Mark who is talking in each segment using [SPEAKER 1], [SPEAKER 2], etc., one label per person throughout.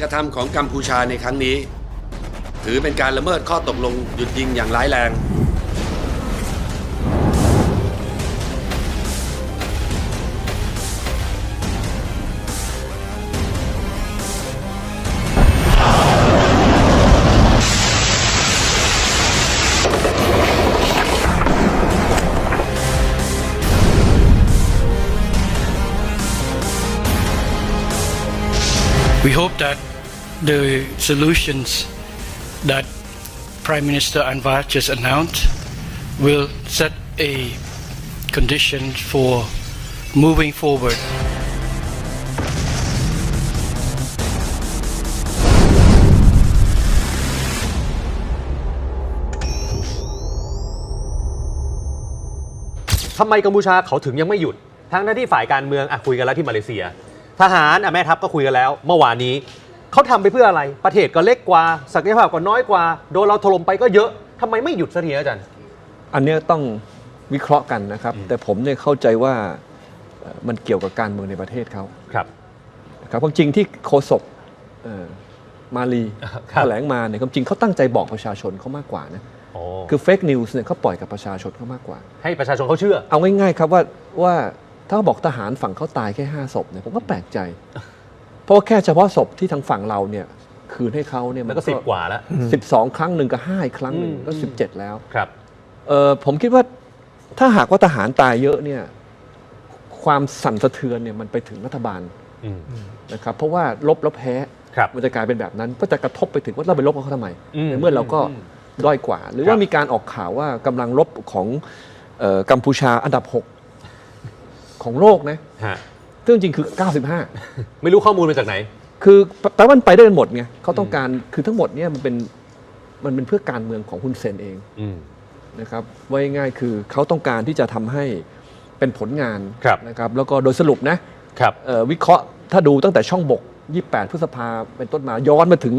[SPEAKER 1] กระทำของกัมพูชาในครั้งนี้ ถือเป็นการละเมิดข้อตกลงหยุดยิงอย่างร้ายแรง
[SPEAKER 2] We hope that the solutions that Prime Minister Anwar just announced will set a condition for moving forward
[SPEAKER 3] ทำไมกัมพูชาเขาถึงยังไม่หยุด ทั้งหน้าที่ฝ่ายการเมืองอะคุยกันแล้วที่มาเลเซีย ทหารอะแม่ทัพก็คุยกันแล้ว เมื่อวานนี้ เขาทำไปเพื่ออะไร ประเทศก็เล็กกว่า ศักยภาพก็น้อยกว่า โดนเราถล่มไปก็เยอะทำไมไม่หยุดสักทีอาจารย์
[SPEAKER 4] อันเนี้ยต้องวิเคราะห์กันนะครับ แต่ผมเนี่ยเข้าใจว่าเอ่อมันเกี่ยวกับการเมืองในประเทศเขา
[SPEAKER 3] ครับ
[SPEAKER 4] นะครับความจริงที่โฆษกเอ่อมาลี
[SPEAKER 3] ครับ
[SPEAKER 4] แถลงมาเนี่ยความจริงเขาตั้งใจบอกประชาชนเขามากกว่านะ
[SPEAKER 3] โอ้
[SPEAKER 4] คือเฟกนิวส์เนี่ยเขาปล่อยกับประชาชนเขามากกว่า
[SPEAKER 3] ให้ประชาชนเขาเชื่อ
[SPEAKER 4] เอาง่ายๆครับว่าว่าถ้าเขาบอกทหารฝั่งเขาตายแค่ห้าศพเนี่ยผมก็แปลกใจ เพราะว่าแค่เฉพาะศพที่ทางฝั่งเราเนี่ยคืนให้เขาเนี่ย
[SPEAKER 3] แล้วก็สิบกว่าแล้ว
[SPEAKER 4] สิบสองครั้งหนึ่งกับห้าอีกครั้งหนึ่ง
[SPEAKER 3] อืม
[SPEAKER 4] ก็สิบเจ็ดแล้ว
[SPEAKER 3] ครับ
[SPEAKER 4] เออผมคิดว่าถ้าหากว่าทหารตายเยอะเนี่ยความสั่นสะเทือนเนี่ยมันไปถึงรัฐบาล
[SPEAKER 3] อืม
[SPEAKER 4] นะครับเพราะว่าลบแล้วแพ้
[SPEAKER 3] ครับ
[SPEAKER 4] มันจะกลายเป็นแบบนั้นก็จะกระทบไปถึงว่าเราไปลบกับเขาทำไม
[SPEAKER 3] อืม
[SPEAKER 4] ในเมื่อเราก็
[SPEAKER 3] อืม
[SPEAKER 4] ด้อยกว่า หรือ
[SPEAKER 3] ครับ
[SPEAKER 4] ว่ามีการออกข่าวว่ากำลังลบของเอ่อกัมพูชาอันดับ 6 ของโลกนะ
[SPEAKER 3] ฮะ
[SPEAKER 4] ซึ่งจริงๆคือ 95
[SPEAKER 3] ไม่รู้ข้อมูลมาจากไหน
[SPEAKER 4] คือแต่ว่ามันไปได้กันหมดไงเขาต้องการคือทั้งหมดเนี่ยมันเป็นมันเป็นเพื่อการเมืองของฮุนเซนเอง
[SPEAKER 3] อืม
[SPEAKER 4] นะครับว่าง่ายๆคือเขาต้องการที่จะทำให้เป็นผลงาน
[SPEAKER 3] ครับ
[SPEAKER 4] นะครับแล้วก็โดยสรุปนะครับ เอ่อวิเคราะห์ถ้าดูตั้งแต่ช่องบก 28 พฤษภาเป็นต้นมาย้อนมาถึง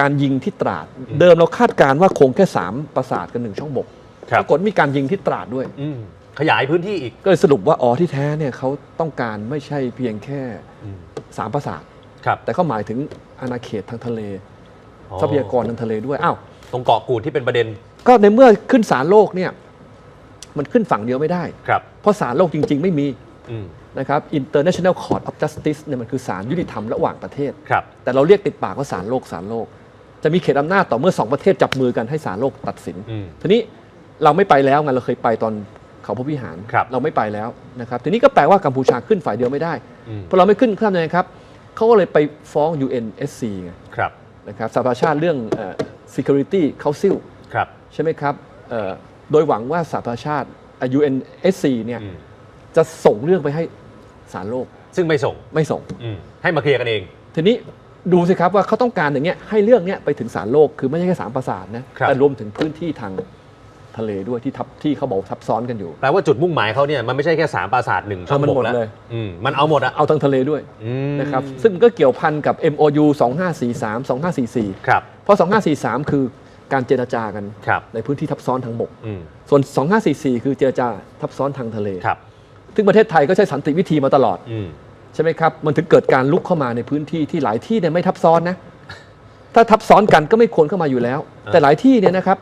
[SPEAKER 4] การยิงที่ตราด เดิมเราคาดการณ์ว่าคงแค่ 3 ประสาทกันหนึ่งช่องบก
[SPEAKER 3] ครับ
[SPEAKER 4] ปรากฏมีการยิงที่ตราดด้วย
[SPEAKER 3] อืม ขยายพื้นที่อีก
[SPEAKER 4] ก็เลยสรุปว่าอ๋อที่แท้เนี่ยเขาต้องการไม่ใช่เพียงแค่
[SPEAKER 3] อืม
[SPEAKER 4] 3ประสาท
[SPEAKER 3] ครับ
[SPEAKER 4] แต่เขาหมายถึงอาณาเขตทางทะเล
[SPEAKER 3] อ๋อ
[SPEAKER 4] ทรัพยากรทางทะเลด้วยอ้าว
[SPEAKER 3] ตรงเกาะกูดที่เป็นประเด็น
[SPEAKER 4] ก็ในเมื่อขึ้นศาลโลกเนี่ยมันขึ้นฝั่งเดียวไม่ได้
[SPEAKER 3] ครับ
[SPEAKER 4] เพราะศาลโลกจริง ๆ ไม่มี
[SPEAKER 3] อืม
[SPEAKER 4] นะครับ International Court of Justice เนี่ยมันคือศาลยุติธรรมระหว่างประเทศ
[SPEAKER 3] ครับ
[SPEAKER 4] แต่เราเรียกติดปากว่าศาลโลกศาลโลก จะมีเขตอำนาจต่อเมื่อสองประเทศจับมือกันให้ศาลโลกตัดสิน
[SPEAKER 3] อืม
[SPEAKER 4] ทีนี้เราไม่ไปแล้วไงเราเคยไปตอน เขาพระวิหาร
[SPEAKER 3] ครับ
[SPEAKER 4] เราไม่ไปแล้วนะครับทีนี้ก็แปลว่ากัมพูชาขึ้นฝ่ายเดียวไม่ได้
[SPEAKER 3] อืม
[SPEAKER 4] พอเราไม่ขึ้นข้ามยังไงครับเขาก็เลยไปฟ้อง UNSC ไง
[SPEAKER 3] ครับ
[SPEAKER 4] นะครับสหประชาชาติเรื่องเอ่อ Security Council
[SPEAKER 3] ครับ
[SPEAKER 4] ใช่ไหมครับเอ่อโดยหวังว่าสหประชาชาติเอ่อ UNSC เนี่ย
[SPEAKER 3] อืม
[SPEAKER 4] จะส่งเรื่องไปให้ศาลโลก
[SPEAKER 3] ซึ่งไม่ส่ง
[SPEAKER 4] ไม่ส่ง
[SPEAKER 3] อืมให้มาเคลียร์กันเอง
[SPEAKER 4] ทีนี้ดูสิครับว่าเขาต้องการอย่างเงี้ยให้เรื่องเนี้ยไปถึงศาลโลกคือไม่ใช่แค่สามประสาทนะครับ แต่รวมถึงพื้นที่ทาง ทะเลด้วยที่ทับที่เขาบอกทับซ้อนกันอยู่
[SPEAKER 3] แปลว่าจุดมุ่งหมายเขาเนี่ยมันไม่ใช่แค่สามปราสาทหนึ่งช่อง
[SPEAKER 4] เอามัน
[SPEAKER 3] บก
[SPEAKER 4] หมด
[SPEAKER 3] แล้ว
[SPEAKER 4] เลย
[SPEAKER 3] อืมมันเอาหมดอะ
[SPEAKER 4] เอาทางทะเลด้วย
[SPEAKER 3] อืม
[SPEAKER 4] นะครับซึ่งก็เกี่ยวพันกับ MOU 2543 2544
[SPEAKER 3] ครับ
[SPEAKER 4] เพราะ 2543 คือการเจรจากัน
[SPEAKER 3] ครับ
[SPEAKER 4] ในพื้นที่ทับซ้อนทางบก
[SPEAKER 3] อืม
[SPEAKER 4] ส่วน 2544 คือเจรจาทับซ้อนทางทะเล
[SPEAKER 3] ครับ
[SPEAKER 4] ซึ่งประเทศไทยก็ใช้สันติวิธีมาตลอด
[SPEAKER 3] อืม
[SPEAKER 4] ใช่ไหมครับ มันถึงเกิดการลุกเข้ามาในพื้นที่ที่หลายที่เนี่ยไม่ทับซ้อนนะ ถ้าทับซ้อนกันก็ไม่ควรเข้ามาอยู่แล้ว
[SPEAKER 3] อ่า
[SPEAKER 4] แต่หลายที่เนี่ยนะครับ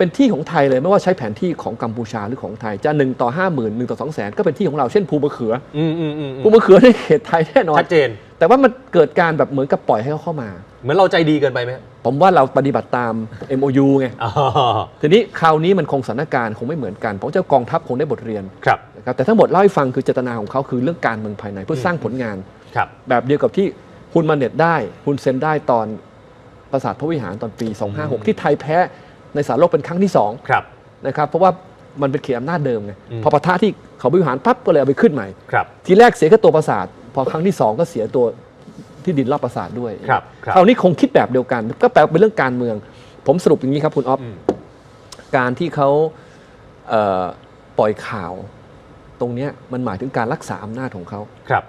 [SPEAKER 4] เป็นที่ของไทยเลยไม่ว่าใช้แผนที่ของกัมพูชาหรือของไทยจะหนึ่งต่อห้าหมื่นหนึ่งต่อสองแสนก็เป็นที่ของเราเช่นภูมะเขือ
[SPEAKER 3] อืมอืมอืมอื
[SPEAKER 4] ภู
[SPEAKER 3] ม
[SPEAKER 4] มะเขือในเขตไทยแน่นอน
[SPEAKER 3] ชัดเจน
[SPEAKER 4] แต่ว่ามันเกิดการแบบเหมือนกับปล่อยให้เขาเข้ามา
[SPEAKER 3] เหมือนเราใจดีเกินไปไหม
[SPEAKER 4] ผมว่าเราปฏิบัติตาม MOU ไง
[SPEAKER 3] อ๋อ
[SPEAKER 4] ทีนี้คราวนี้มันคงสถานการณ์คงไม่เหมือนกันผมว่าเจ้ากองทัพคงได้บทเรียน
[SPEAKER 3] ครับ
[SPEAKER 4] นะครับแต่ทั้งหมดเล่าให้ฟังคือเจตนาของเขาคือเรื่องการเมืองภายในเพื่อสร้างผลงาน
[SPEAKER 3] ครับ
[SPEAKER 4] แบบเดียวกับที่ฮุนมาเน็ตได้ฮุนเซนได้ตอนปราสาทพระวิหารตอนปี 256 ที่ไทยแพ้ ในสารโลกเป็นครั้งที่
[SPEAKER 3] ครับ
[SPEAKER 4] 2นะครับเพราะว่ามันเป็นเขตอำนาจเดิมไง
[SPEAKER 3] อืม
[SPEAKER 4] พอปะทะที่เขาพระวิหารปั๊บก็เลยเอาไปขึ้นใหม่
[SPEAKER 3] ครับ
[SPEAKER 4] ทีแรกเสียแค่ตัวปราสาท พอครั้งที่2ก็เสียตัวที่ดินรอบปราสาทด้วย
[SPEAKER 3] ครับครับ
[SPEAKER 4] คราวนี้คงคิดแบบเดียวกัน ก็แปลว่าเป็นเรื่องการเมือง ผมสรุปอย่างนี้ครับคุณออฟ
[SPEAKER 3] อืม
[SPEAKER 4] การที่เขาเอ่อปล่อยข่าว ตรงเนี้ยมันหมายถึงการรักษาอำนาจของเขา
[SPEAKER 3] ครับ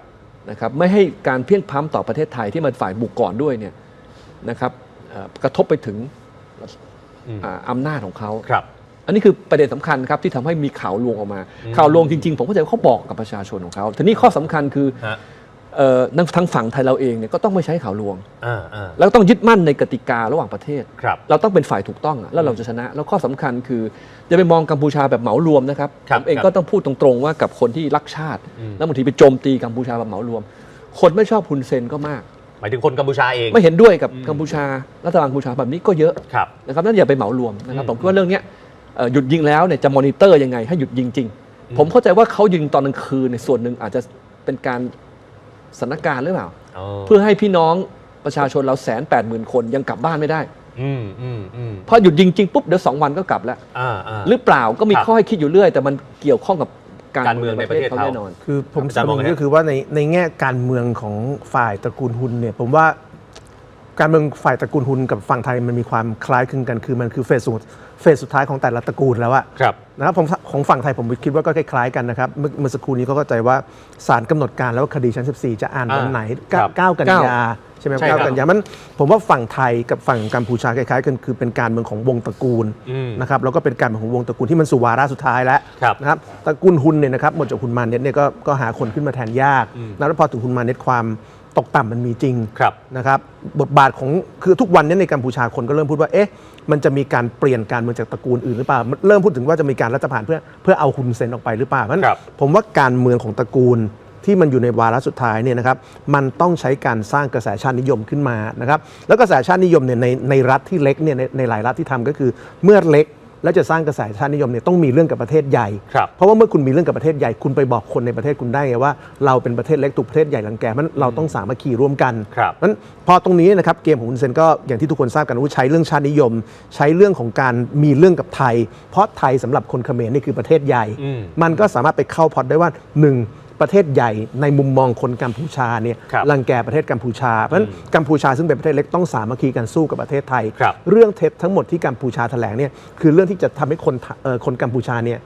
[SPEAKER 4] นะครับไม่ให้การเพี้ยนพล้ำต่อประเทศไทยที่มันฝ่ายบุกก่อนด้วยเนี่ยนะครับเอ่อกระทบไปถึง
[SPEAKER 3] อืม
[SPEAKER 4] อ่าอำนาจของเขา
[SPEAKER 3] ครับ
[SPEAKER 4] อันนี้คือประเด็นสำคัญครับที่ทำให้มีข่าวลวงออกมา
[SPEAKER 3] อืม
[SPEAKER 4] ข่าวลวงจริงๆ ผมเข้าใจว่าเขาบอกกับประชาชนของเขาทีนี้ข้อสำคัญคือ
[SPEAKER 3] ฮะ
[SPEAKER 4] เอ่อทั้งฝั่งไทยเราเองเนี่ยก็ต้องไม่ใช้ข่าวลวง
[SPEAKER 3] อ่าอ่า
[SPEAKER 4] แล้วต้องยึดมั่นในกติการะหว่างประเทศ
[SPEAKER 3] ครับ
[SPEAKER 4] เราต้องเป็นฝ่ายถูกต้องอะแล้วเราจะชนะ แล้วข้อสำคัญคืออย่าไปมองกัมพูชาแบบเหมารวมนะครับ
[SPEAKER 3] ครับ
[SPEAKER 4] ผมเอง
[SPEAKER 3] ครับ
[SPEAKER 4] ก็ต้องพูดตรงๆว่ากับคนที่รักชาติ
[SPEAKER 3] อืม
[SPEAKER 4] แล้วบางทีไปโจมตีกัมพูชาแบบเหมารวม คนไม่ชอบฮุนเซนก็มาก
[SPEAKER 3] หมายถึงคนกัมพูชาเอง
[SPEAKER 4] ไม่เห็นด้วยกับกัมพูชารัฐบาลกัมพูชาแบบนี้ก็เยอะ
[SPEAKER 3] ครับ
[SPEAKER 4] นะครับนั่นอย่าไปเหมารวมนะครับ
[SPEAKER 3] อืม
[SPEAKER 4] ผมคิดว่าเรื่องเนี้ยเอ่อหยุดยิงแล้วเนี่ยจะมอนิเตอร์ยังไงให้หยุดยิงจริงผมเข้าใจว่าเขายิงตอนกลางคืนในยส่วนหนึ่งอาจจะเป็นการสถานการณ์หรือเปล่า เพื่อให้พี่น้องประชาชนเราแสนแปดหมื่นคนยังกลับบ้านไม่ได้
[SPEAKER 3] อืมอืมอืม
[SPEAKER 4] พอหยุดยิงจริงปุ๊บเดี๋ยวสองวันก็กลับแล้ว
[SPEAKER 3] อ่าอ่า
[SPEAKER 4] หรือเปล่าก็มี
[SPEAKER 3] ครับ
[SPEAKER 4] ข้อให้คิดอยู่เรื่อย แต่มันเกี่ยวข้องกับ การ
[SPEAKER 3] การเมืองในประเทศ
[SPEAKER 4] เขา
[SPEAKER 3] เขา
[SPEAKER 4] แน่นอน
[SPEAKER 5] คือผม
[SPEAKER 3] อาจารย์มองไง
[SPEAKER 5] สรุป
[SPEAKER 3] ฮะ
[SPEAKER 5] ก็คือว่าในในแง่การเมืองของฝ่ายตระกูลฮุนเนี่ยผมว่า การเมืองฝ่ายตระกูลฮุนกับฝั่งไทยมันมีความคล้ายคลึงกันคือมันคือเฟสสุดเฟสสุดท้ายของแต่ละตระกูลแล้วอะ
[SPEAKER 3] ครับ
[SPEAKER 5] นะครับผมของฝั่งไทยผมคิดว่าก็คล้ายๆกันนะครับเมื่อเมื่อสักครู่นี้ก็เข้าใจว่าศาลกำหนดการแล้วว่าคดีชั้น 14 จะอ่านวันไหน
[SPEAKER 3] ครับ
[SPEAKER 5] เก้ากันยาใช่ไหม
[SPEAKER 3] ใช่ครับ
[SPEAKER 5] เก้ากันยามันผมว่าฝั่งไทยกับฝั่งกัมพูชาคล้ายๆกันคือเป็นการเมืองของวงตระกูล
[SPEAKER 3] อืม
[SPEAKER 5] นะครับแล้วก็เป็นการเมืองของวงตระกูลที่มันสู่วาระสุดท้ายแล้ว
[SPEAKER 3] ครับ
[SPEAKER 5] นะครับตระกูลฮุนเนี่ยนะครับหมดจากฮุนมาเน็ตเนี่ยก็ก็หาคนขึ้นมาแทนยากนะแล้วพอถึงฮุนมาเน็ตความ ตกต่ำมันมีจริง
[SPEAKER 3] ครับ
[SPEAKER 5] นะครับบทบาทของคือทุกวันนี้ในกัมพูชาคนก็เริ่มพูดว่าเอ๊ะมันจะมีการเปลี่ยนการเมืองจากตระกูลอื่นหรือเปล่ามันเริ่มพูดถึงว่าจะมีการรัฐประหารเพื่อเพื่อเอาฮุนเซนออกไปหรือเปล่าเพราะฉะนั้น
[SPEAKER 3] ครับ
[SPEAKER 5] ผมว่าการเมืองของตระกูลที่มันอยู่ในวาระสุดท้ายเนี่ยนะครับ มันต้องใช้การสร้างกระแสชาตินิยมขึ้นมานะครับ แล้วกระแสชาตินิยมเนี่ยในในรัฐที่เล็กเนี่ยในในหลายรัฐที่ทำก็คือเมื่อเล็ก แล้วจะสร้างกระแสชาตินิยมเนี่ยต้องมีเรื่องกับประเทศใหญ่
[SPEAKER 3] ครับ
[SPEAKER 5] เพราะว่าเมื่อคุณมีเรื่องกับประเทศใหญ่ คุณไปบอกคนในประเทศคุณได้ไงว่า เราเป็นประเทศเล็กถูกประเทศใหญ่รังแกมันเราต้องสามัคคีร่วมกัน
[SPEAKER 3] ครับ
[SPEAKER 5] นั้นพอตรงนี้นะครับเกมของคุณเซนก็อย่างที่ทุกคนทราบกันว่าใช้เรื่องชาตินิยม ใช้เรื่องของการมีเรื่องกับไทย เพราะไทยสำหรับคนเขมรนี่คือประเทศใหญ่
[SPEAKER 3] อืม
[SPEAKER 5] มันก็สามารถไปเข้าพอดได้ว่าหนึ่ง ประเทศใหญ่ในมุมมองคนกัมพูชาเนี่ย
[SPEAKER 3] ครับ
[SPEAKER 5] รังแกประเทศกัมพูชา เพราะฉะนั้นกัมพูชาซึ่งเป็นประเทศเล็กต้องสามัคคีกันสู้กับประเทศไทย
[SPEAKER 3] ครับ
[SPEAKER 5] เรื่องเท็จทั้งหมดที่กัมพูชาแถลงเนี่ยคือเรื่องที่จะทำให้คนไทเอ่อคนกัมพูชาเนี่ย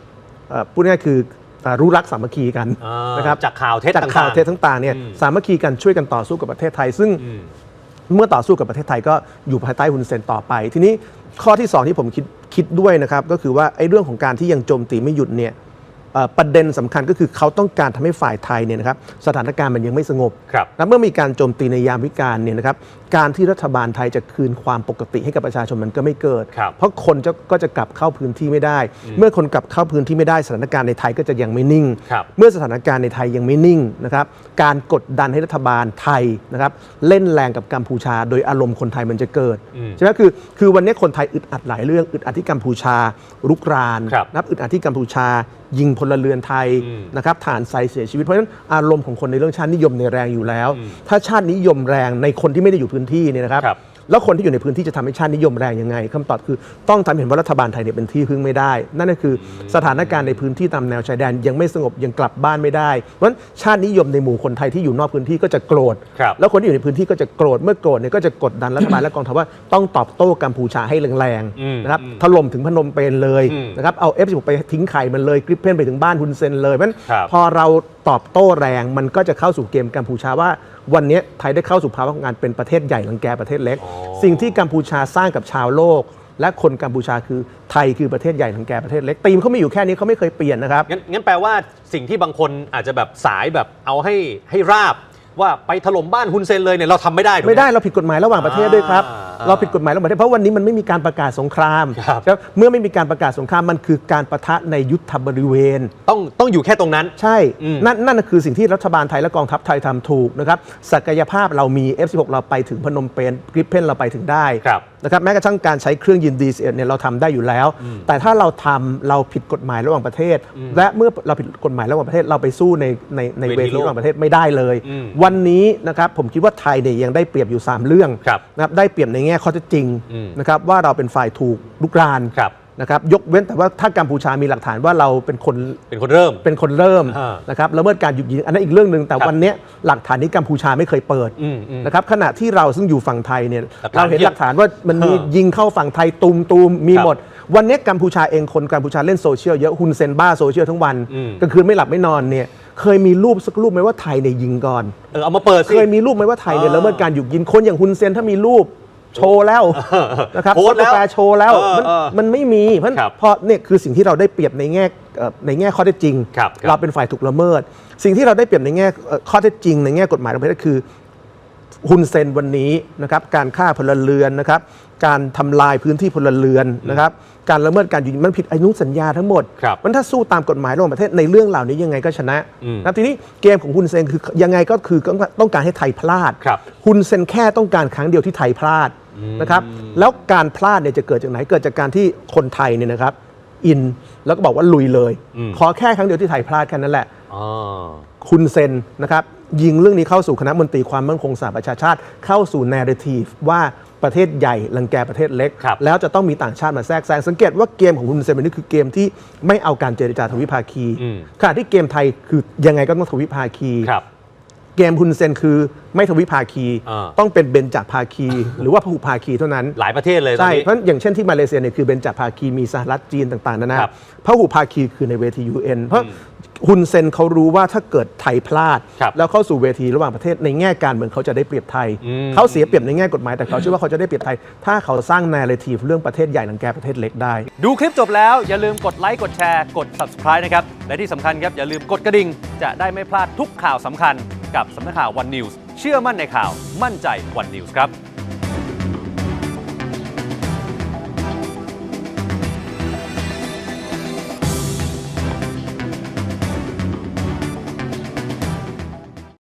[SPEAKER 5] เอ่อพูดง่ายๆคืออ่ารู้รักสามัคคีกัน
[SPEAKER 3] อ่าน
[SPEAKER 5] นะครับ
[SPEAKER 3] จากข่าวเท็จ
[SPEAKER 5] จากข่าว
[SPEAKER 3] ต่างๆ
[SPEAKER 5] เท็จต่างๆเนี่ย
[SPEAKER 3] อืม
[SPEAKER 5] สามัคคีกันช่วยกันต่อสู้กับประเทศไทย ซึ่ง
[SPEAKER 3] อืม
[SPEAKER 5] เมื่อต่อสู้กับประเทศไทยก็อยู่ภายใต้ฮุนเซนต่อไป ทีนี้ข้อที่ 2 ที่ผมคิดคิดด้วยนะครับ ก็คือว่าไอ้เรื่องของการที่ยังโจมตีไม่หยุดเนี่ยเอ่อ ประเด็นสำคัญก็คือเขาต้องการทำให้ฝ่ายไทยเนี่ยนะครับสถานการณ์มันยังไม่สงบ
[SPEAKER 3] ครับ
[SPEAKER 5] และเมื่อมีการโจมตีในยามวิกาลเนี่ยนะครับการที่รัฐบาลไทยจะคืนความปกติให้กับประชาชนมันก็ไม่เกิด
[SPEAKER 3] ครับ
[SPEAKER 5] เพราะคนจะก็จะกลับเข้าพื้นที่ไม่ได้ เมื่อคนกลับเข้าพื้นที่ไม่ได้สถานการณ์ในไทยก็จะยังไม่นิ่ง
[SPEAKER 3] ครับ
[SPEAKER 5] เมื่อสถานการณ์ในไทยยังไม่นิ่งนะครับการกดดันให้รัฐบาลไทยนะครับเล่นแรงกับกัมพูชา โดยอารมณ์คนไทยมันจะเกิด
[SPEAKER 3] อืม
[SPEAKER 5] ใช่ไหมคือคือวันนี้คนไทยอึดอัดหลายเรื่องอึดอัดที่กัมพูชารุกราน
[SPEAKER 3] ครับ
[SPEAKER 5] นะครับอึดอัดที่กัมพูชายิงพลเรือนไทย
[SPEAKER 3] อืม
[SPEAKER 5] นะครับฐานไซเสียชีวิต เพราะฉะนั้นอารมณ์ของคนในเรื่องชาตินิยมในยแรงอยู่แล้ว
[SPEAKER 3] อืม
[SPEAKER 5] ถ้าชาตินิยมแรงในคนที่ไม่ได้อยู่พื้นที่เนี่ยนะครับ
[SPEAKER 3] ครับ
[SPEAKER 5] แล้วคนที่อยู่ในพื้นที่จะทำให้ชาตินิยมแรงยังไงคำตอบคือต้องทำให้เห็นว่ารัฐบาลไทยเนี่ยเป็นที่พึ่งไม่ได้ นั่นก็คือสถานการณ์ในพื้นที่ตามแนวชายแดนยังไม่สงบยังกลับบ้านไม่ได้เพราะฉะนั้นชาตินิยมในหมู่คนไทยที่อยู่นอกพื้นที่ก็จะโกรธ
[SPEAKER 3] ครับ
[SPEAKER 5] แล้วคนที่อยู่ในพื้นที่ก็จะโกรธเมื่อโกรธเนี่ยก็จะกดดันรัฐบาลและกองทัพว่าต้องตอบโต้กัมพูชาให้แรง
[SPEAKER 3] อืม
[SPEAKER 5] ๆนะครับ
[SPEAKER 3] อืม
[SPEAKER 5] ถล่มถึงพนมเปญเลย
[SPEAKER 3] อืม
[SPEAKER 5] นะครับเอา F16 ไปทิ้งไข่มันเลยกริปเพนไปถึงบ้านฮุนเซนเลยเพราะฉะนั้น
[SPEAKER 3] ครับ
[SPEAKER 5] พอเราตอบโต้แรงมันก็จะเข้าสู่เกมกัมพูชาว่า วันนี้ไทยได้เข้าสู่ภาวะของการเป็นประเทศใหญ่รังแกประเทศเล็ก
[SPEAKER 3] อ๋อ
[SPEAKER 5] สิ่งที่กัมพูชาสร้างกับชาวโลก และคนกัมพูชาคือไทยคือประเทศใหญ่รังแกประเทศเล็กตีมเขาไม่อยู่แค่นี้เขาไม่เคยเปลี่ยนนะครับ
[SPEAKER 3] งั้นงั้นแปลว่าสิ่งที่บางคนอาจจะแบบสายแบบเอาให้ให้ราบ ว่าไปถล่มบ้านฮุนเซนเลยเนี่ยเราทำไม่ได้ถูกห
[SPEAKER 5] ไม่ได้เราผิดกฎหมายระหว่างประเทศด้วยครับ
[SPEAKER 3] อ่า
[SPEAKER 5] เราผิดกฎหมายระหว่างประเทศเพราะวันนี้มันไม่มีการประกาศสงคราม
[SPEAKER 3] ครับ
[SPEAKER 5] แล้วเมื่อไม่มีการประกาศสงครามมันคือการประทะในยุทธบริเวณ
[SPEAKER 3] ต้องต้องอยู่แค่ตรงนั้น
[SPEAKER 5] ใช่
[SPEAKER 3] อืม
[SPEAKER 5] นั่นนั่นคือสิ่งที่รัฐบาลไทยและกองทัพไทยทำถูกนะครับ ศักยภาพเรามี F16 เราไปถึงพนมเปญกริปเพนเราไปถึงได้
[SPEAKER 3] ครับ
[SPEAKER 5] นะครับแม้กระทั่งการใช้เครื่องยินดีเนี่ยเราทำได้อยู่แล้ว แต่ถ้าเราทำเราผิดกฎหมายระหว่างประเทศ และเมื่อเราผิดกฎหมายระหว่างประเทศเราไปสู้ในในใน
[SPEAKER 3] เว
[SPEAKER 5] เว
[SPEAKER 3] ที
[SPEAKER 5] ที
[SPEAKER 3] โลก
[SPEAKER 5] ระหว่างประเทศไม่ได้เลย
[SPEAKER 3] อืม
[SPEAKER 5] วันนี้นะครับผมคิดว่าไทยเนี่ยยังได้เปรียบอยู่ 3 เรื่อง
[SPEAKER 3] ครับ
[SPEAKER 5] นะครับได้เปรียบในแง่ข้อเท็จจริง
[SPEAKER 3] อืม
[SPEAKER 5] นะครับว่าเราเป็นฝ่ายถูกลุกราน
[SPEAKER 3] ครับ
[SPEAKER 5] นะครับยกเว้นแต่ว่าถ้ากัมพูชามีหลักฐานว่าเราเป็นคน
[SPEAKER 3] เป็นคนเริ่ม
[SPEAKER 5] เป็นคนเริ่ม
[SPEAKER 3] อ่า
[SPEAKER 5] นะครับแล้วเมื่อการหยุดยิงอันนั้นอีกเรื่องหนึ่งแต่
[SPEAKER 3] ครับ
[SPEAKER 5] วันเนี้ยหลักฐานนี้กัมพูชาไม่เคยเปิด
[SPEAKER 3] อืมอืม
[SPEAKER 5] นะครับขณะที่เราซึ่งอยู่ฝั่งไทยเนี่ย
[SPEAKER 3] หลักฐาน
[SPEAKER 5] เราเห็น
[SPEAKER 3] เพียบ
[SPEAKER 5] หลักฐานว่ามันมี
[SPEAKER 3] เออ
[SPEAKER 5] ยิงเข้าฝั่งไทยตูมตูมมี
[SPEAKER 3] ครับ
[SPEAKER 5] หมด วันเนี้ยกัมพูชาเองคนกัมพูชาเล่นโซเชียลเยอะฮุนเซนบ้าโซเชียลทั้งวัน
[SPEAKER 3] อืม
[SPEAKER 5] กลางคืนไม่หลับไม่นอนเนี่ยเคยมีรูปสักรูปไหมว่าไทยเนี่ยยิงก่อน
[SPEAKER 3] เออเอามาเปิดสิ
[SPEAKER 5] เคยมีรูปไหมว่าไทยเนี่ย
[SPEAKER 3] อ่า
[SPEAKER 5] แล้วเมื่อการหยุดยิงคนอย่างฮุนเซนถ้ามีรูป โชว์แล้วนะครับ
[SPEAKER 3] โพสต์แล้ว
[SPEAKER 5] กาแฟโชว์แล้ว
[SPEAKER 3] เออ
[SPEAKER 5] มัน
[SPEAKER 3] เออ
[SPEAKER 5] มันไม่มีเพราะ
[SPEAKER 3] ครับ
[SPEAKER 5] เพราะเนี่ยคือสิ่งที่เราได้เปรียบในแง่เอ่อในแง่ข้อเท็จจริง
[SPEAKER 3] ครับครับ
[SPEAKER 5] เราเป็นฝ่ายถูกละเมิด สิ่งที่เราได้เปรียบในแง่เอ่อข้อเท็จจริง ในแง่กฎหมายของประเทศคือ ฮุนเซนวันนี้นะครับการฆ่าพลเรือนนะครับการทำลายพื้นที่พลเรือนนะครับการละเมิดการอยู่มันผิดอนุสัญญาทั้งหมด
[SPEAKER 3] ครับ
[SPEAKER 5] มันถ้าสู้ตามกฎหมายระหว่างประเทศในเรื่องเหล่านี้ยังไงก็ชนะ
[SPEAKER 3] อืม
[SPEAKER 5] นะทีนี้เกมของฮุนเซนคือยังไงก็คือต้องการให้ไทยพลาด
[SPEAKER 3] ครับ
[SPEAKER 5] ฮุนเซนแค่ต้องการครั้งเดียวที่ไทยพลาดนะครับแล้วการพลาดเนี่ยจะเกิดจากไหนเกิดจากการที่คนไทยเนี่ยนะครับ อิน แล้วก็บอกว่าลุยเลย
[SPEAKER 3] อืม
[SPEAKER 5] ขอแค่ครั้งเดียวที่ไทยพลาดแค่นั้นแหละ
[SPEAKER 3] อ๋อ
[SPEAKER 5] คุณเซนนะครับยิงเรื่องนี้เข้าสู่คณะมนตรีความมั่นคงสหประชาชาติเข้าสู่ narrative ว่าประเทศใหญ่รังแกประเทศเล็ก
[SPEAKER 3] ครับ
[SPEAKER 5] แล้วจะต้องมีต่างชาติมาแทรกแซงสังเกตว่าเกมของคุณเซนเป็นนี่คือเกมที่ไม่เอาการเจรจาทวิภาคี
[SPEAKER 3] อืม
[SPEAKER 5] ขณะที่เกมไทยคือยังไงก็ต้องทวิภาคี
[SPEAKER 3] ครับ
[SPEAKER 5] เกมคุณเซนคือไม่ทวิภาคี
[SPEAKER 3] อ่า
[SPEAKER 5] ต้องเป็นเบญจภาคี หรือว่าพหุภาคีเท่านั้น
[SPEAKER 3] หลายประเทศเลยตอน
[SPEAKER 5] ใช่
[SPEAKER 3] นี้
[SPEAKER 5] เพราะอย่างเช่นที่มาเลเซียเนี่ยคือเบญจภาคีมีสหรัฐจีนต่าง ๆ นานา
[SPEAKER 3] ครับ
[SPEAKER 5] พหุภาคีคือในเวที UN เพราะฮุนเซนเขารู้ว่าถ้าเกิดไทยพลาด
[SPEAKER 3] ครับ
[SPEAKER 5] แล้วเข้าสู่เวทีระหว่างประเทศในแง่การเมืองเขาจะได้เปรียบไทย
[SPEAKER 3] อืม
[SPEAKER 5] เขาเสียเปรียบในแง่กฎหมายแต่เขาเชื่อว่าเขาจะได้เปรียบไทย ถ้าเขาสร้าง narrative เรื่องประเทศใหญ่รังแกประเทศเล็กได้
[SPEAKER 3] ดูคลิปจบแล้วอย่าลืมกดไลค์กดแชร์กด subscribe นะครับ และที่สำคัญครับ อย่าลืมกดกระดิ่ง จะได้ไม่พลาดทุกข่าวสำคัญ กับสำนักข่าววันนิวส์เชื่อมั่นในข่าวมั่นใจวันนิวส์ครับ